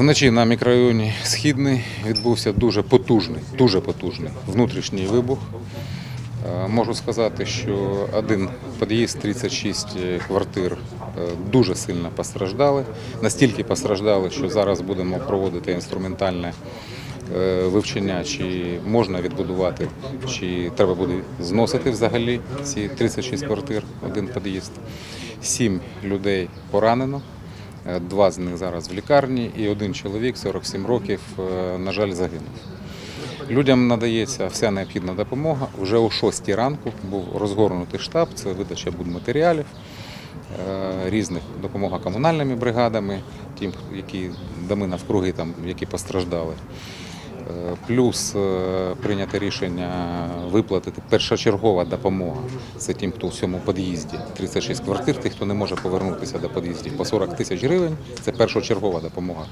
Вночі на мікрорайоні Східний відбувся дуже потужний, дуже потужний внутрішній вибух. Е, Можу сказати, що один під'їзд, 36 квартир е, дуже сильно постраждали. Настільки постраждали, що зараз будемо проводити інструментальне е, вивчення, чи можна відбудувати, чи треба буде зносити взагалі ці 36 квартир, один під'їзд. Сім людей поранено. Е, Два з них зараз в лікарні, і один чоловік 47 років, е, на жаль, загинув. Людям надається вся необхідна допомога. Вже о 6 ранку був розгорнутий штаб, це видача будматеріалів, е, різних допомога комунальними бригадами, тим, які дами навкруги, там, які постраждали. Е, Плюс е, прийнято рішення виплатити першочергова допомога. Це тим, хто в цьому під'їзді. 36 квартир, тих, хто не може повернутися до під'їздів. По 40 тисяч гривень це першочергова допомога.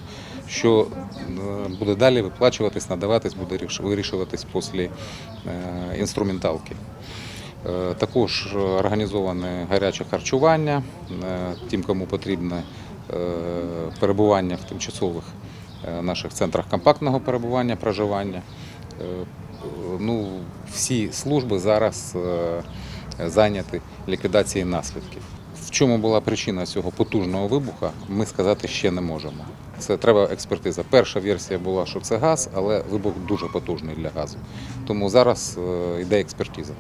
Що е, буде далі виплачуватись, надаватись, буде вирішуватись після інструменталки. Також організоване гаряче харчування тим, кому потрібне перебування в тимчасових наших центрах компактного перебування, проживання. Е, Ну, всі служби зараз е, зайняті ліквідацією наслідків. В чому була причина цього потужного вибуха, ми сказати ще не можемо. Це треба експертиза. Перша версія була, що це газ, але вибух дуже потужний для газу. Тому зараз е, йде експертиза.